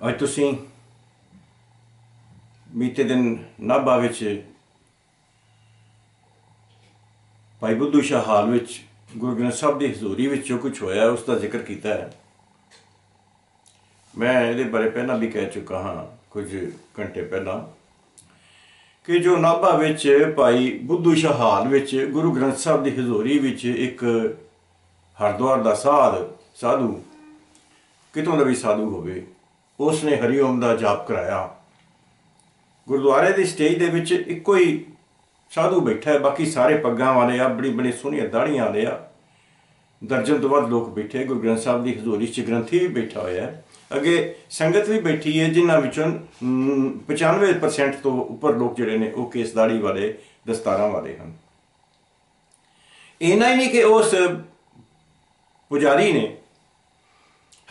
ਅੱਜ ਤੁਸੀਂ ਬੀਤੇ ਦਿਨ ਨਾਭਾ ਵਿੱਚ ਭਾਈ ਬੁੱਧੂ ਸ਼ਾਹ ਹਾਲ ਵਿੱਚ ਗੁਰੂ ਗ੍ਰੰਥ ਸਾਹਿਬ ਦੀ ਹਜ਼ੂਰੀ ਵਿੱਚ ਜੋ ਕੁਝ ਹੋਇਆ, ਉਸ ਦਾ ਜ਼ਿਕਰ ਕੀਤਾ ਹੈ। ਮੈਂ ਇਹਦੇ ਬਾਰੇ ਪਹਿਲਾਂ ਵੀ ਕਹਿ ਚੁੱਕਾ ਹਾਂ, ਕੁਝ ਘੰਟੇ ਪਹਿਲਾਂ, ਕਿ ਜੋ ਨਾਭਾ ਵਿੱਚ ਭਾਈ ਬੁੱਧੂ ਸ਼ਾਹ ਹਾਲ ਵਿੱਚ ਗੁਰੂ ਗ੍ਰੰਥ ਸਾਹਿਬ ਦੀ ਹਜ਼ੂਰੀ ਵਿੱਚ ਇੱਕ ਹਰਦੁਆਰ ਦਾ ਸਾਧ, ਸਾਧੂ, ਕਿਤੋਂ ਦਾ ਵੀ ਸਾਧੂ ਹੋਵੇ ਉਸ ਨੇ ਹਰੀਓਮ ਦਾ ਜਾਪ ਕਰਾਇਆ। ਗੁਰਦੁਆਰੇ ਦੀ ਸਟੇਜ ਦੇ ਵਿੱਚ ਇੱਕੋ ਹੀ ਸਾਧੂ ਬੈਠਾ ਹੈ, ਬਾਕੀ ਸਾਰੇ ਪੱਗਾਂ ਵਾਲੇ ਆ, ਬੜੀ ਬੜੀ ਸੋਹਣੀਆਂ ਦਾੜੀਆਂ ਵਾਲੇ ਆ। ਦਰਜਨ ਤੋਂ ਵੱਧ ਲੋਕ ਬੈਠੇ ਗੁਰੂ ਗ੍ਰੰਥ ਸਾਹਿਬ ਦੀ ਹਜ਼ੂਰੀ 'ਚ ਗ੍ਰੰਥੀ ਵੀ ਬੈਠਾ ਹੋਇਆ ਹੈ। ਅੱਗੇ ਸੰਗਤ ਵੀ ਬੈਠੀ ਹੈ, ਜਿਨ੍ਹਾਂ ਵਿੱਚੋਂ 95% ਤੋਂ ਉੱਪਰ ਲੋਕ ਜਿਹੜੇ ਨੇ, ਉਹ ਕੇਸ ਦਾੜੀ ਵਾਲੇ, ਦਸਤਾਰਾਂ ਵਾਲੇ ਹਨ। ਇਹਨਾਂ ਹੀ ਨਹੀਂ ਕਿ ਉਸ ਪੁਜਾਰੀ ਨੇ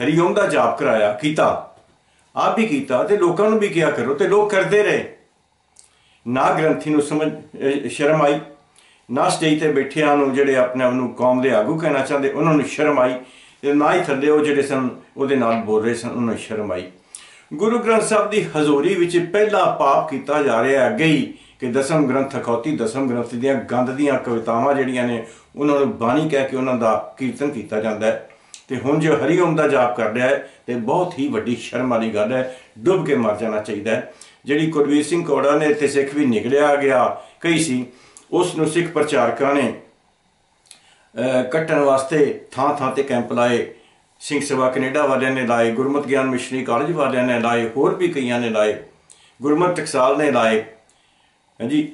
ਹਰੀਓਮ ਦਾ ਜਾਪ ਕਰਾਇਆ, ਕੀਤਾ। ਆਪ ਵੀ ਕੀਤਾ ਤੇ ਲੋਕਾਂ ਨੂੰ ਵੀ ਕਿਹਾ ਕਰੋ ਤੇ ਲੋਕ ਕਰਦੇ ਰਹੇ। ਨਾ ਗ੍ਰੰਥੀ ਨੂੰ ਸਮਝ ਸ਼ਰਮ ਆਈ, ਨਾ ਸਟੇਜ ਤੇ ਬੈਠਿਆਂ ਨੂੰ ਜਿਹੜੇ ਆਪਣੇ ਆਪ ਨੂੰ ਕੌਮ ਦੇ ਆਗੂ ਕਹਿਣਾ ਚਾਹੁੰਦੇ, ਉਹਨਾਂ ਨੂੰ ਸ਼ਰਮ ਆਈ ਤੇ ਨਾ ਹੀ ਥੱਲੇ ਉਹ ਜਿਹੜੇ ਸਨ, ਉਹਦੇ ਨਾਲ ਬੋਲ ਰਹੇ ਸਨ, ਉਹਨਾਂ ਨੂੰ ਸ਼ਰਮ ਆਈ। ਗੁਰੂ ਗ੍ਰੰਥ ਸਾਹਿਬ ਦੀ ਹਜ਼ੂਰੀ ਵਿੱਚ ਪਹਿਲਾ ਪਾਪ ਕੀਤਾ ਜਾ ਰਿਹਾ ਹੈ, ਅੱਗੇ ਹੀ ਕਿ ਦਸਮ ਗ੍ਰੰਥ ਅਖੌਤੀ, ਦਸਮ ਗ੍ਰੰਥ ਦੀਆਂ ਗੰਦ ਦੀਆਂ ਕਵਿਤਾਵਾਂ ਜਿਹੜੀਆਂ ਨੇ, ਉਹਨਾਂ ਨੂੰ ਬਾਣੀ ਕਹਿ ਕੇ ਉਹਨਾਂ ਦਾ ਕੀਰਤਨ ਕੀਤਾ ਜਾਂਦਾ ਹੈ। ਤੇ ਹੁਣ ਜੇ ਹਰੀ ਓਮ ਦਾ ਜਾਪ ਕਰ ਰਿਹਾ ਹੈ, ਤੇ ਬਹੁਤ ਹੀ ਵੱਡੀ ਸ਼ਰਮ ਵਾਲੀ ਗੱਲ ਹੈ, ਡੁੱਬ ਕੇ ਮਰ ਜਾਣਾ ਚਾਹੀਦਾ ਹੈ। ਜਿਹੜੀ ਕੁਲਵੀਰ ਸਿੰਘ ਕੋੜਾ ਨੇ ਤੇ ਸਿੱਖ ਵੀ ਨਿਕਲਿਆ ਗਿਆ ਕਈ ਸੀ, ਉਸ ਨੂੰ ਸਿੱਖ ਪ੍ਰਚਾਰਕਾਂ ਨੇ ਕੱਟਣ ਵਾਸਤੇ ਥਾਂ ਥਾਂ ਤੇ ਕੈਂਪ ਲਾਏ। ਸਿੰਘ ਸੇਵਾ ਕੈਨੇਡਾ ਵਾਲਿਆਂ ਨੇ ਲਾਏ, ਗੁਰਮਤ ਗਿਆਨ ਮਿਸ਼ਨਰੀ ਕਾਲਜ ਵਾਲਿਆਂ ਨੇ ਲਾਏ, ਹੋਰ ਵੀ ਕਈਆਂ ਨੇ ਲਾਏ, ਗੁਰਮਤ ਟਕਸਾਲ ਨੇ ਲਾਏ। ਹਾਂਜੀ,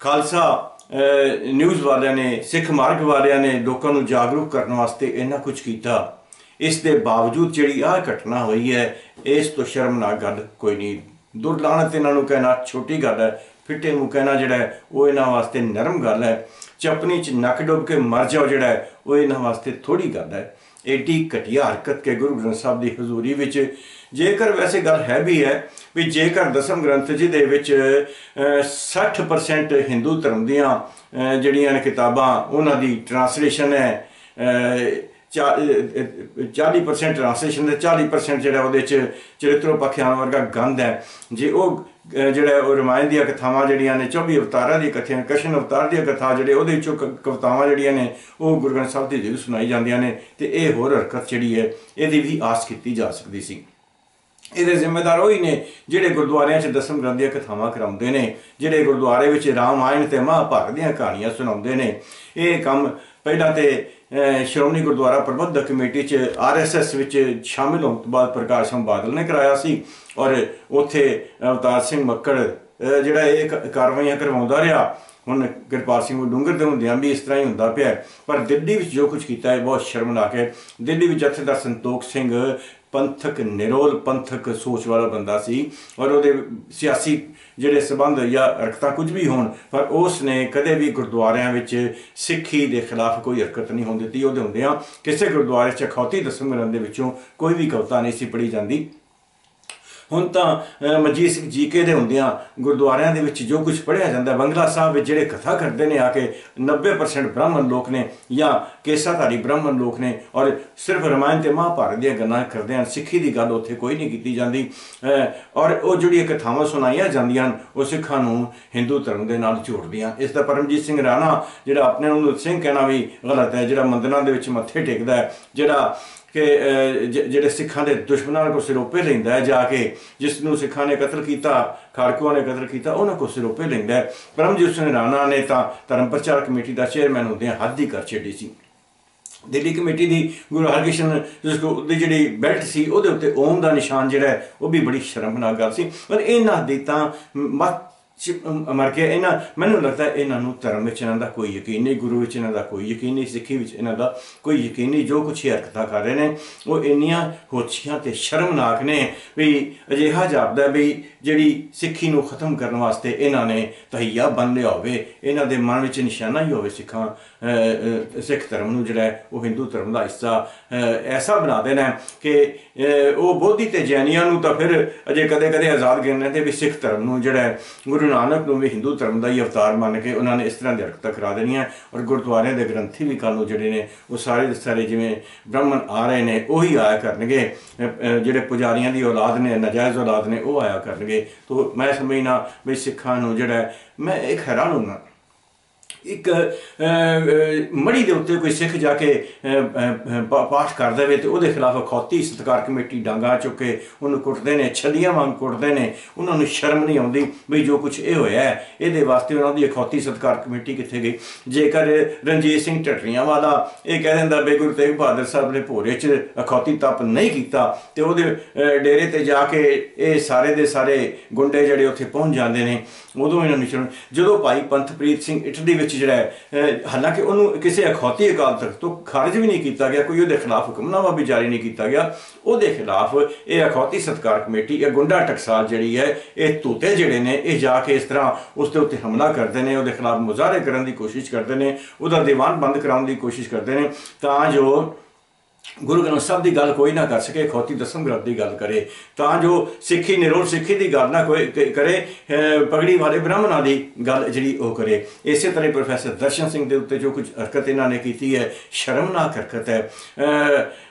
ਖਾਲਸਾ ਨਿਊਜ਼ ਵਾਲਿਆਂ ਨੇ, ਸਿੱਖ ਮਾਰਗ ਵਾਲਿਆਂ ਨੇ ਲੋਕਾਂ ਨੂੰ ਜਾਗਰੂਕ ਕਰਨ ਵਾਸਤੇ ਇੰਨਾ ਕੁਝ ਕੀਤਾ। ਇਸ ਦੇ ਬਾਵਜੂਦ ਜਿਹੜੀ ਆਹ ਘਟਨਾ ਹੋਈ ਹੈ, ਇਸ ਤੋਂ ਸ਼ਰਮਨਾਕ ਗੱਲ ਕੋਈ ਨਹੀਂ। ਦੁਰਲਾਨਤ ਇਹਨਾਂ ਨੂੰ ਕਹਿਣਾ ਛੋਟੀ ਗੱਲ ਹੈ, ਫਿੱਟੇ ਨੂੰ ਕਹਿਣਾ ਜਿਹੜਾ ਉਹ ਇਹਨਾਂ ਵਾਸਤੇ ਨਰਮ ਗੱਲ ਹੈ। ਚਪਨੀ 'ਚ ਨੱਕ ਡੁੱਬ ਕੇ ਮਰ ਜਾਓ ਜਿਹੜਾ ਉਹ ਇਹਨਾਂ ਵਾਸਤੇ ਥੋੜੀ ਗੱਲ ਹੈ। ਏਡੀ ਘਟੀਆ ਹਰਕਤ ਕੇ ਗੁਰੂ ਗ੍ਰੰਥ ਸਾਹਿਬ ਦੀ ਹਜ਼ੂਰੀ ਵਿੱਚ ਜੇਕਰ ਵੈਸੇ ਗੱਲ ਹੈ ਵੀ ਹੈ ਵੀ ਜੇਕਰ ਦਸਮ ਗ੍ਰੰਥ ਜੀ ਦੇ ਵਿੱਚ 60% ਹਿੰਦੂ ਧਰਮ ਦੀਆਂ ਜਿਹੜੀਆਂ ਨੇ ਕਿਤਾਬਾਂ, ਉਹਨਾਂ ਦੀ ਟ੍ਰਾਂਸਲੇਸ਼ਨ ਹੈ 40% ਟ੍ਰਾਂਸਲੇਸ਼ਨ ਦੇ 40% ਜਿਹੜਾ ਉਹਦੇ ਚ ਚਰਿਤ੍ਰ ਪਖਿਆਨ ਵਰਗਾ ਗੰਧ ਹੈ। ਜੇ ਉਹ ਜਿਹੜਾ ਉਹ ਰਮਾਇਣ ਦੀਆਂ ਕਥਾਵਾਂ ਜਿਹੜੀਆਂ ਨੇ 24 ਅਵਤਾਰਾਂ ਦੀ ਕਥਾ ਕਸ਼ਨ ਅਵਤਾਰ ਦੀਆਂ ਕਥਾ ਜਿਹੜੇ ਉਹਦੇ ਵਿੱਚੋਂ ਕਵਿਤਾਵਾਂ ਜਿਹੜੀਆਂ ਨੇ, ਉਹ ਗੁਰੂ ਗ੍ਰੰਥ ਸਾਹਿਬ ਦੀ ਜਿਹੜੀ ਸੁਣਾਈ ਜਾਂਦੀਆਂ ਨੇ ਤੇ ਇਹ ਹੋਰ ਹਰਕਤ ਜਿਹੜੀ ਹੈ, ਇਹਦੀ ਵੀ ਆਸ ਕੀਤੀ ਜਾ ਸਕਦੀ ਸੀ। ਇਹਦੇ ਜ਼ਿੰਮੇਦਾਰ ਉਹੀ ਨੇ ਜਿਹੜੇ ਗੁਰਦੁਆਰਿਆਂ 'ਚ ਦਸਮ ਗ੍ਰੰਥ ਦੀਆਂ ਕਥਾਵਾਂ ਕਰਾਉਂਦੇ ਨੇ, ਜਿਹੜੇ ਗੁਰਦੁਆਰੇ ਵਿੱਚ ਰਾਮਾਇਣ ਤੇ ਮਹਾਭਾਰਤ ਦੀਆਂ ਕਹਾਣੀਆਂ ਸੁਣਾਉਂਦੇ ਨੇ। ਇਹ ਕੰਮ ਪਹਿਲਾਂ ਤੇ ਸ਼੍ਰੋਮਣੀ ਗੁਰਦੁਆਰਾ ਪ੍ਰਬੰਧਕ ਕਮੇਟੀ 'ਚ ਆਰਐਸਐਸ ਵਿੱਚ ਸ਼ਾਮਿਲ ਹੋਣ ਤੋਂ ਬਾਅਦ ਪ੍ਰਕਾਸ਼ ਸਿੰਘ ਬਾਦਲ ਨੇ ਕਰਾਇਆ ਸੀ ਔਰ ਉੱਥੇ ਅਵਤਾਰ ਸਿੰਘ ਮੱਕੜ ਜਿਹੜਾ ਇਹ ਕਾਰਵਾਈਆਂ ਕਰਵਾਉਂਦਾ ਰਿਹਾ, ਹੁਣ ਕਿਰਪਾਲ ਸਿੰਘ ਡੂੰਗਰ ਦੇ ਹੁੰਦਿਆਂ ਵੀ ਇਸ ਤਰ੍ਹਾਂ ਹੀ ਹੁੰਦਾ ਪਿਆ। ਪਰ ਦਿੱਲੀ ਵਿੱਚ ਜੋ ਕੁਝ ਕੀਤਾ ਹੈ ਬਹੁਤ ਸ਼ਰਮਨਾਕ ਹੈ। ਦਿੱਲੀ ਵਿੱਚ ਜਥੇਦਾਰ ਸੰਤੋਖ ਸਿੰਘ ਪੰਥਕ ਨਿਰੋਲ ਪੰਥਕ ਸੋਚ ਵਾਲਾ ਬੰਦਾ ਸੀ ਔਰ ਉਹਦੇ ਸਿਆਸੀ ਜਿਹੜੇ ਸੰਬੰਧ ਜਾਂ ਰਖਤਾ ਕੁਝ ਵੀ ਹੋਣ, ਪਰ ਉਸ ਨੇ ਕਦੇ ਵੀ ਗੁਰਦੁਆਰਿਆਂ ਵਿੱਚ ਸਿੱਖੀ ਦੇ ਖਿਲਾਫ ਕੋਈ ਹਰਕਤ ਨਹੀਂ ਹੋਣ ਦਿੱਤੀ। ਉਹਦੇ ਹੁੰਦਿਆਂ ਕਿਸੇ ਗੁਰਦੁਆਰੇ 'ਚ ਖੌਤੀ ਦਸਮ ਗ੍ਰੰਥ ਦੇ ਵਿੱਚੋਂ ਕੋਈ ਵੀ ਕਵਿਤਾ ਨਹੀਂ ਸੀ ਪੜ੍ਹੀ ਜਾਂਦੀ। ਹੁਣ ਤਾਂ ਮਜੀਦ ਸਿੰਘ ਜੀਕੇ ਦੇ ਹੁੰਦਿਆਂ ਗੁਰਦੁਆਰਿਆਂ ਦੇ ਵਿੱਚ ਜੋ ਕੁਝ ਪੜਿਆ ਜਾਂਦਾ, ਬੰਗਲਾ ਸਾਹਿਬ ਵਿੱਚ ਜਿਹੜੇ ਕਥਾ ਕਰਦੇ ਨੇ ਆ ਕੇ 90% ਬ੍ਰਾਹਮਣ ਲੋਕ ਨੇ ਜਾਂ ਕੇਸਾਧਾਰੀ ਬ੍ਰਾਹਮਣ ਲੋਕ ਨੇ ਔਰ ਸਿਰਫ ਰਮਾਇਣ ਤੇ ਮਹਾਭਾਰਤ ਦੀਆਂ ਗੱਲਾਂ ਕਰਦੇ ਹਨ, ਸਿੱਖੀ ਦੀ ਗੱਲ ਉੱਥੇ ਕੋਈ ਨਹੀਂ ਕੀਤੀ ਜਾਂਦੀ ਔਰ ਉਹ ਜਿਹੜੀਆਂ ਕਥਾਵਾਂ ਸੁਣਾਈਆਂ ਜਾਂਦੀਆਂ ਹਨ, ਉਹ ਸਿੱਖਾਂ ਨੂੰ ਹਿੰਦੂ ਧਰਮ ਦੇ ਨਾਲ ਜੋੜਦੀਆਂ। ਇਸ ਦਾ ਪਰਮਜੀਤ ਸਿੰਘ ਰਾਣਾ, ਜਿਹੜਾ ਆਪਣੇ ਨੂੰ ਸਿੰਘ ਕਹਿਣਾ ਵੀ ਗਲਤ ਹੈ, ਜਿਹੜਾ ਮੰਦਰਾਂ ਦੇ ਵਿੱਚ ਮੱਥੇ ਟੇਕਦਾ ਹੈ, ਜਿਹੜਾ ਕਿ ਜਿਹੜੇ ਸਿੱਖਾਂ ਦੇ ਦੁਸ਼ਮਣਾਂ ਕੋ ਸਿਰੋਪੇ ਲੈਂਦਾ ਜਾ ਕੇ, ਜਿਸ ਨੂੰ ਸਿੱਖਾਂ ਨੇ ਕਤਲ ਕੀਤਾ, ਖਾੜਕੂਆਂ ਨੇ ਕਤਲ ਕੀਤਾ, ਉਹਨਾਂ ਕੋ ਸਿਰੋਪੇ ਲੈਂਦਾ ਪਰਮਜੀਤ ਸਿੰਘ ਰਾਣਾ ਨੇ ਤਾਂ ਧਰਮ ਪ੍ਰਚਾਰ ਕਮੇਟੀ ਦਾ ਚੇਅਰਮੈਨ ਹੁੰਦਿਆਂ ਹੱਦ ਹੀ ਕਰ ਛੱਡੀ ਸੀ। ਦਿੱਲੀ ਕਮੇਟੀ ਦੀ ਗੁਰੂ ਹਰਕ੍ਰਿਸ਼ਨ ਜਿਸ ਕੋ ਦੀ ਜਿਹੜੀ ਬੈਲਟ ਸੀ, ਉਹਦੇ ਉੱਤੇ ਓਮ ਦਾ ਨਿਸ਼ਾਨ ਜਿਹੜਾ ਉਹ ਵੀ ਬੜੀ ਸ਼ਰਮਨਾਕ ਗੱਲ ਸੀ। ਪਰ ਇਹਨਾਂ ਦੀ ਤਾਂ ਮਤ ਮਰ ਕੇ ਇਹਨਾਂ, ਮੈਨੂੰ ਲੱਗਦਾ ਇਹਨਾਂ ਨੂੰ ਧਰਮ ਵਿੱਚ ਇਹਨਾਂ ਦਾ ਕੋਈ ਯਕੀਨ ਨਹੀਂ, ਗੁਰੂ ਵਿੱਚ ਇਹਨਾਂ ਦਾ ਕੋਈ ਯਕੀਨ ਨਹੀਂ, ਸਿੱਖੀ ਵਿੱਚ ਇਹਨਾਂ ਦਾ ਕੋਈ ਯਕੀਨ ਨਹੀਂ। ਜੋ ਕੁਝ ਹਰਕਤਾਂ ਕਰ ਰਹੇ ਨੇ, ਉਹ ਇੰਨੀਆਂ ਹੋਛੀਆਂ ਤੇ ਸ਼ਰਮਨਾਕ ਨੇ ਵੀ ਅਜਿਹਾ ਜਾਪਦਾ ਵੀ ਜਿਹੜੀ ਸਿੱਖੀ ਨੂੰ ਖਤਮ ਕਰਨ ਵਾਸਤੇ ਇਹਨਾਂ ਨੇ ਤਹੀਆ ਬੰਨ ਲਿਆ ਹੋਵੇ, ਇਹਨਾਂ ਦੇ ਮਨ ਵਿੱਚ ਨਿਸ਼ਾਨਾ ਹੀ ਹੋਵੇ ਸਿੱਖਾਂ ਸਿੱਖ ਧਰਮ ਨੂੰ ਜਿਹੜਾ ਉਹ ਹਿੰਦੂ ਧਰਮ ਦਾ ਹਿੱਸਾ ਐਸਾ ਬਣਾ ਦੇਣਾ ਕਿ ਉਹ ਬੋਧੀ ਤੇ ਜੈਨੀਆਂ ਨੂੰ ਤਾਂ ਫਿਰ ਅਜੇ ਕਦੇ ਕਦੇ ਆਜ਼ਾਦ ਗਿਣਨੇ ਤੇ ਵੀ ਸਿੱਖ ਧਰਮ ਨੂੰ ਜਿਹੜਾ ਗੁਰੂ ਗੁਰੂ ਨਾਨਕ ਨੂੰ ਵੀ ਹਿੰਦੂ ਧਰਮ ਦਾ ਹੀ ਅਵਤਾਰ ਮੰਨ ਕੇ ਉਹਨਾਂ ਨੇ ਇਸ ਤਰ੍ਹਾਂ ਦੀ ਹਰਕਤਾਂ ਕਰਾ ਦੇਣੀਆਂ ਔਰ ਗੁਰਦੁਆਰਿਆਂ ਦੇ ਗ੍ਰੰਥੀ ਵੀ ਕੱਲ ਨੂੰ ਜਿਹੜੇ ਨੇ, ਉਹ ਸਾਰੇ ਦੇ ਸਾਰੇ ਜਿਵੇਂ ਬ੍ਰਾਹਮਣ ਆ ਰਹੇ ਨੇ, ਉਹੀ ਆਇਆ ਕਰਨਗੇ। ਜਿਹੜੇ ਪੁਜਾਰੀਆਂ ਦੀ ਔਲਾਦ ਨੇ, ਨਜਾਇਜ਼ ਔਲਾਦ ਨੇ, ਉਹ ਆਇਆ ਕਰਨਗੇ। ਤੋਂ ਮੈਂ ਸਮਝਣਾ ਵੀ ਸਿੱਖਾਂ ਨੂੰ ਜਿਹੜਾ ਮੈਂ ਇੱਕ ਹੈਰਾਨ ਹੁੰਦਾ। ਇੱਕ ਮੜੀ ਦੇ ਉੱਤੇ ਕੋਈ ਸਿੱਖ ਜਾ ਕੇ ਪਾਠ ਕਰ ਦੇਵੇ ਤੇ ਉਹਦੇ ਖਿਲਾਫ ਖੌਤੀ ਸਤਕਾਰ ਕਮੇਟੀ ਡਾਂਗਾ ਚੁੱਕ ਕੇ ਉਹਨੂੰ ਕੁੱਟਦੇ ਨੇ, ਛਲੀਆਂ ਵਾਂਗ ਕੁੱਟਦੇ ਨੇ, ਉਹਨਾਂ ਨੂੰ ਸ਼ਰਮ ਨਹੀਂ ਆਉਂਦੀ ਵੀ ਜੋ ਕੁਝ ਇਹ ਹੋਇਆ ਇਹਦੇ ਵਾਸਤੇ ਉਹਨਾਂ ਦੀ ਖੌਤੀ ਸਤਕਾਰ ਕਮੇਟੀ ਕਿੱਥੇ ਗਈ? ਜੇਕਰ ਰਣਜੀਤ ਸਿੰਘ ਟਟਰੀਆਂ ਵਾਲਾ ਇਹ ਕਹਿ ਦਿੰਦਾ ਬੇ ਗੁਰੂ ਤੇਗ ਬਹਾਦਰ ਸਾਹਿਬ ਨੇ ਭੋਰੇ 'ਚ ਅਖੌਤੀ ਤਪ ਨਹੀਂ ਕੀਤਾ ਤੇ ਉਹਦੇ ਡੇਰੇ ਤੇ ਜਾ ਕੇ ਇਹ ਸਾਰੇ ਦੇ ਸਾਰੇ ਗੁੰਡੇ ਜਿਹੜੇ ਉੱਥੇ ਪਹੁੰਚ ਜਾਂਦੇ ਨੇ, ਉਦੋਂ ਇਹਨਾਂ ਨੂੰ ਜਦੋਂ ਭਾਈ ਪੰਥਪ੍ਰੀਤ ਸਿੰਘ ਇਟਲੀ ਵਿੱਚ ਜਿਹੜਾ ਹਾਲਾਂਕਿ ਉਹਨੂੰ ਕਿਸੇ ਅਖੌਤੀ ਅਕਾਲ ਤਖਤ ਤੋਂ ਖਾਰਜ ਵੀ ਨਹੀਂ ਕੀਤਾ ਗਿਆ, ਕੋਈ ਉਹਦੇ ਖਿਲਾਫ ਹੁਕਮਨਾਮਾ ਵੀ ਜਾਰੀ ਨਹੀਂ ਕੀਤਾ ਗਿਆ। ਉਹਦੇ ਖਿਲਾਫ ਇਹ ਅਖੌਤੀ ਸਤਕਾਰ ਕਮੇਟੀ ਇਹ ਗੁੰਡਾ ਟਕਸਾਲ ਜਿਹੜੀ ਹੈ, ਇਹ ਤੂਤੇ ਜਿਹੜੇ ਨੇ, ਇਹ ਜਾ ਕੇ ਇਸ ਤਰ੍ਹਾਂ ਉਸ ਦੇ ਉੱਤੇ ਹਮਲਾ ਕਰਦੇ ਨੇ, ਉਹਦੇ ਖਿਲਾਫ ਮੁਜ਼ਾਹਰੇ ਕਰਨ ਦੀ ਕੋਸ਼ਿਸ਼ ਕਰਦੇ ਨੇ, ਉਹਦਾ ਦੀਵਾਨ ਬੰਦ ਕਰਾਉਣ ਦੀ ਕੋਸ਼ਿਸ਼ ਕਰਦੇ ਨੇ। ਤਾਂ ਜੋ ਗੁਰੂ ਗ੍ਰੰਥ ਸਾਹਿਬ ਦੀ ਗੱਲ ਕੋਈ ਨਾ ਕਰ ਸਕੇ, ਖੋਤੀ ਦਸਮ ਗ੍ਰੰਥ ਦੀ ਗੱਲ ਕਰੇ। ਤਾਂ ਜੋ ਸਿੱਖੀ ਨਿਰੋਲ ਸਿੱਖੀ ਦੀ ਗੱਲ ਨਾ ਕੋਈ ਕਰੇ ਪਗੜੀ ਵਾਲੇ ਬ੍ਰਾਹਮਣਾਂ ਦੀ ਗੱਲ ਜਿਹੜੀ ਉਹ ਕਰੇ। ਇਸੇ ਤਰ੍ਹਾਂ ਪ੍ਰੋਫੈਸਰ ਦਰਸ਼ਨ ਸਿੰਘ ਦੇ ਉੱਤੇ ਜੋ ਕੁਝ ਹਰਕਤ ਇਹਨਾਂ ਨੇ ਕੀਤੀ ਹੈ ਸ਼ਰਮਨਾਕ ਹਰਕਤ ਹੈ।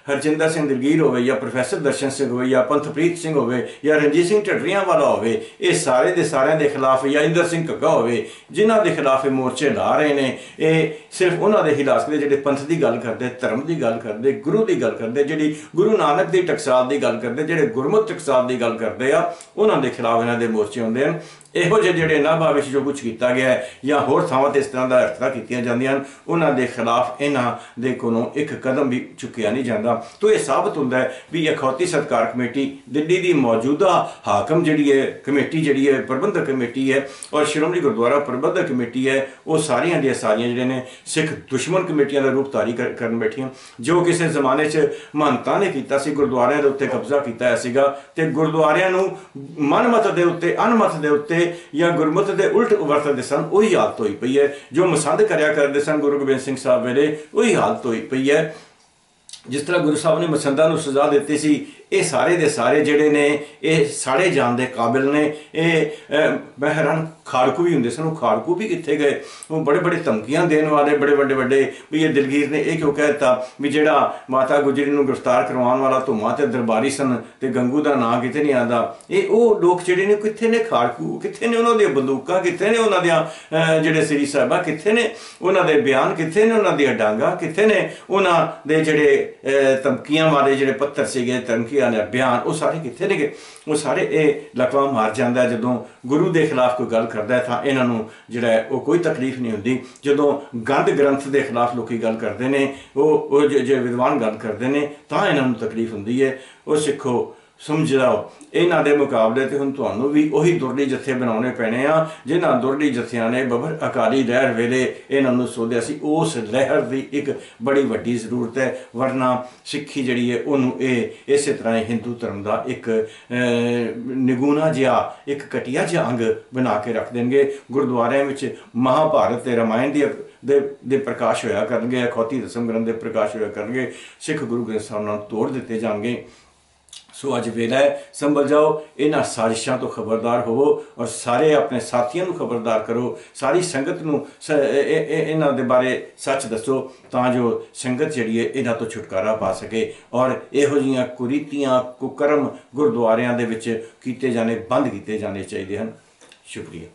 ਹਰਜਿੰਦਰ ਸਿੰਘ ਦਿਲਗੀਰ ਹੋਵੇ ਜਾਂ ਪ੍ਰੋਫੈਸਰ ਦਰਸ਼ਨ ਸਿੰਘ ਹੋਵੇ ਜਾਂ ਪੰਥਪ੍ਰੀਤ ਸਿੰਘ ਹੋਵੇ ਜਾਂ ਰਣਜੀਤ ਸਿੰਘ ਢੱਡਰੀਆਂ ਵਾਲਾ ਹੋਵੇ, ਇਹ ਸਾਰੇ ਦੇ ਸਾਰਿਆਂ ਦੇ ਖਿਲਾਫ ਜਾਂ ਇੰਦਰ ਸਿੰਘ ਕੱਗਾ ਹੋਵੇ, ਜਿਨ੍ਹਾਂ ਦੇ ਖਿਲਾਫ ਇਹ ਮੋਰਚੇ ਲਾ ਰਹੇ ਨੇ, ਇਹ ਸਿਰਫ ਉਹਨਾਂ ਦੇ ਖਿਲਾਫ ਦੇ ਜਿਹੜੇ ਪੰਥ ਦੀ ਗੱਲ ਕਰਦੇ, ਧਰਮ ਦੀ ਗੱਲ ਕਰਦੇ, ਗੁਰੂ ਦੀ ਗੱਲ ਕਰਦੇ, ਜਿਹੜੀ ਗੁਰੂ ਨਾਨਕ ਦੀ ਟਕਸਾਲ ਦੀ ਗੱਲ ਕਰਦੇ, ਜਿਹੜੇ ਗੁਰਮਤਿ ਟਕਸਾਲ ਦੀ ਗੱਲ ਕਰਦੇ ਆ, ਉਹਨਾਂ ਦੇ ਖਿਲਾਫ ਇਹਨਾਂ ਦੇ ਮੋਰਚੇ ਹੁੰਦੇ ਹਨ। ਇਹੋ ਜਿਹੇ ਜਿਹੜੇ ਨਾਭਾ ਵਿੱਚ ਜੋ ਕੁਝ ਕੀਤਾ ਗਿਆ ਹੈ ਜਾਂ ਹੋਰ ਥਾਵਾਂ ਤੇ ਇਸ ਤਰ੍ਹਾਂ ਦਾ ਹਰਕਤਾਂ ਕੀਤੀਆਂ ਜਾਂਦੀਆਂ ਹਨ, ਉਹਨਾਂ ਦੇ ਖਿਲਾਫ ਇਹਨਾਂ ਦੇ ਕੋਲੋਂ ਇੱਕ ਕਦਮ ਵੀ ਚੁੱਕਿਆ ਨਹੀਂ ਜਾਂਦਾ। ਤੋਂ ਇਹ ਸਾਬਤ ਹੁੰਦਾ ਹੈ ਵੀ ਅਖੌਤੀ ਸਤਕਾਰ ਕਮੇਟੀ ਦਿੱਲੀ ਦੀ ਮੌਜੂਦਾ ਹਾਕਮ ਜਿਹੜੀ ਹੈ, ਕਮੇਟੀ ਜਿਹੜੀ ਹੈ, ਪ੍ਰਬੰਧਕ ਕਮੇਟੀ ਹੈ ਔਰ ਸ਼੍ਰੋਮਣੀ ਗੁਰਦੁਆਰਾ ਪ੍ਰਬੰਧਕ ਕਮੇਟੀ ਹੈ, ਉਹ ਸਾਰੀਆਂ ਦੀਆਂ ਸਾਰੀਆਂ ਜਿਹੜੇ ਨੇ ਸਿੱਖ ਦੁਸ਼ਮਣ ਕਮੇਟੀਆਂ ਦਾ ਰੂਪ ਧਾਰੀ ਕਰਨ ਬੈਠੀਆਂ ਜੋ ਕਿਸੇ ਜ਼ਮਾਨੇ 'ਚ ਮਹੰਤਾਂ ਨੇ ਕੀਤਾ ਸੀ, ਗੁਰਦੁਆਰਿਆਂ ਦੇ ਉੱਤੇ ਕਬਜ਼ਾ ਕੀਤਾ ਹੈ ਸੀਗਾ ਤੇ ਗੁਰਦੁਆਰਿਆਂ ਨੂੰ ਮਨਮਤ ਦੇ ਉੱਤੇ, ਅਨਮਤ ਦੇ ਉੱਤੇ ਜਾਂ ਗੁਰਮਤ ਦੇ ਉਲਟ ਵਰਤਦੇ ਸਨ, ਉਹੀ ਹਾਲਤ ਹੋਈ ਪਈ ਹੈ। ਜੋ ਮਸੰਦ ਕਰਿਆ ਕਰਦੇ ਸਨ ਗੁਰੂ ਗੋਬਿੰਦ ਸਿੰਘ ਸਾਹਿਬ ਵੇਲੇ, ਉਹੀ ਹਾਲਤ ਹੋਈ ਪਈ ਹੈ। ਜਿਸ ਤਰ੍ਹਾਂ ਗੁਰੂ ਸਾਹਿਬ ਨੇ ਮਸੰਦਾਂ ਨੂੰ ਸਜ਼ਾ ਦਿੱਤੀ ਸੀ, ਇਹ ਸਾਰੇ ਦੇ ਸਾਰੇ ਜਿਹੜੇ ਨੇ, ਇਹ ਸਾੜੇ ਜਾਣ ਦੇ ਕਾਬਿਲ ਨੇ। ਇਹ ਮਹਿਰਨ ਖਾੜਕੂ ਵੀ ਹੁੰਦੇ ਸਨ, ਉਹ ਖਾੜਕੂ ਵੀ ਕਿੱਥੇ ਗਏ? ਉਹ ਬੜੇ ਬੜੇ ਧਮਕੀਆਂ ਦੇਣ ਵਾਲੇ, ਬੜੇ ਵੱਡੇ ਵੱਡੇ ਵੀ ਇਹ ਦਿਲਗੀਰ ਨੇ ਇਹ ਕਿਉਂ ਕਹਿਤਾ ਵੀ ਜਿਹੜਾ ਮਾਤਾ ਗੁਜਰੀ ਨੂੰ ਗ੍ਰਿਫਤਾਰ ਕਰਵਾਉਣ ਵਾਲਾ ਧੁਮਾ ਤੇ ਦਰਬਾਰੀ ਸਨ ਤੇ ਗੰਗੂ ਦਾ ਨਾਂ ਕਿਤੇ ਨਹੀਂ ਆਂਦਾ ਇਹ ਉਹ ਲੋਕ ਜਿਹੜੇ ਨੇ ਕਿੱਥੇ ਨੇ ਖਾੜਕੂ, ਕਿੱਥੇ ਨੇ ਉਹਨਾਂ ਦੀਆਂ ਬੰਦੂਕਾਂ, ਕਿੱਥੇ ਨੇ ਉਹਨਾਂ ਦੀਆਂ ਜਿਹੜੇ ਸ੍ਰੀ ਸਾਹਿਬਾ, ਕਿੱਥੇ ਨੇ ਉਹਨਾਂ ਦੇ ਬਿਆਨ, ਕਿੱਥੇ ਨੇ ਉਹਨਾਂ ਦੀਆਂ ਡਾਂਗਾ, ਕਿੱਥੇ ਨੇ ਉਹਨਾਂ ਦੇ ਜਿਹੜੇ ਧਮਕੀਆਂ ਵਾਲੇ ਜਿਹੜੇ ਪੱਤਰ ਸੀਗੇ ਧਮਕੀਆਂ ਵਾਲੇ ਬਿਆਨ, ਉਹ ਸਾਰੇ ਕਿੱਥੇ ਨੇਗੇ ਉਹ ਸਾਰੇ ਇਹ ਲਕਵਾ ਮਾਰ ਜਾਂਦਾ ਜਦੋਂ ਗੁਰੂ ਦੇ ਖਿਲਾਫ ਕੋਈ ਗੱਲ ਕਰਦਾ ਤਾਂ ਇਹਨਾਂ ਨੂੰ ਜਿਹੜਾ ਉਹ ਕੋਈ ਤਕਲੀਫ ਨਹੀਂ ਹੁੰਦੀ। ਜਦੋਂ ਗੰਦ ਗ੍ਰੰਥ ਦੇ ਖਿਲਾਫ ਲੋਕੀ ਗੱਲ ਕਰਦੇ ਨੇ, ਉਹ ਉਹ ਜੇ ਵਿਦਵਾਨ ਗੱਲ ਕਰਦੇ ਨੇ, ਤਾਂ ਇਹਨਾਂ ਨੂੰ ਤਕਲੀਫ ਹੁੰਦੀ ਹੈ। ਉਹ ਸਿੱਖੋ ਸਮਝ ਲਓ ਇਹਨਾਂ ਦੇ ਮੁਕਾਬਲੇ ਤੇ ਹੁਣ ਤੁਹਾਨੂੰ ਵੀ ਉਹੀ ਦੁਰਲੀ ਜੱਥੇ ਬਣਾਉਣੇ ਪੈਣੇ ਆ, ਜਿਨ੍ਹਾਂ ਦੁਰਲੀ ਜਥਿਆਂ ਨੇ ਬਬਰ ਅਕਾਲੀ ਲਹਿਰ ਵੇਲੇ ਇਹਨਾਂ ਨੂੰ ਸੋਧਿਆ ਸੀ, ਉਸ ਲਹਿਰ ਦੀ ਇੱਕ ਬੜੀ ਵੱਡੀ ਜ਼ਰੂਰਤ ਹੈ, ਵਰਨਾ ਸਿੱਖੀ ਜਿਹੜੀ ਹੈ, ਉਹਨੂੰ ਇਹ ਇਸੇ ਤਰ੍ਹਾਂ ਹੀ ਹਿੰਦੂ ਧਰਮ ਦਾ ਇੱਕ ਨਿਗੂਣਾ ਜਿਹਾ, ਇੱਕ ਕਟਿਆ ਜਿਹਾ ਅੰਗ ਬਣਾ ਕੇ ਰੱਖ ਦੇਣਗੇ। ਗੁਰਦੁਆਰਿਆਂ ਵਿੱਚ ਮਹਾਭਾਰਤ ਤੇ ਰਾਮਾਇਣ ਦੀ ਦੇ ਦੇ ਪ੍ਰਕਾਸ਼ ਹੋਇਆ ਕਰਨਗੇ, ਅਖੌਤੀ ਦਸਮ ਗ੍ਰੰਥ ਦੇ ਪ੍ਰਕਾਸ਼ ਹੋਇਆ ਕਰਨਗੇ, ਸਿੱਖ ਗੁਰੂ ਗ੍ਰੰਥ ਸਾਹਿਬ ਨਾਲ ਤੋੜ ਦਿੱਤੇ ਜਾਣਗੇ। ਸੋ ਅੱਜ ਵੇਲਾ ਹੈ। ਸੰਭਲ ਜਾਓ, ਇਹਨਾਂ ਸਾਜ਼ਿਸ਼ਾਂ ਤੋਂ ਖਬਰਦਾਰ ਹੋਵੋ ਔਰ ਸਾਰੇ ਆਪਣੇ ਸਾਥੀਆਂ ਨੂੰ ਖਬਰਦਾਰ ਕਰੋ। ਸਾਰੀ ਸੰਗਤ ਨੂੰ ਇਹਨਾਂ ਦੇ ਬਾਰੇ ਸੱਚ ਦੱਸੋ ਤਾਂ ਜੋ ਸੰਗਤ ਜਿਹੜੀ ਹੈ ਇਹਨਾਂ ਤੋਂ ਛੁਟਕਾਰਾ ਪਾ ਸਕੇ ਔਰ ਇਹੋ ਜੀਆਂ ਕੁਰੀਤੀਆਂ, ਕੁਕਰਮ ਗੁਰਦੁਆਰਿਆਂ ਦੇ ਵਿੱਚ ਕੀਤੇ ਜਾਣੇ, ਬੰਦ ਕੀਤੇ ਜਾਣੇ ਚਾਹੀਦੇ ਹਨ। ਸ਼ੁਕਰੀਆ।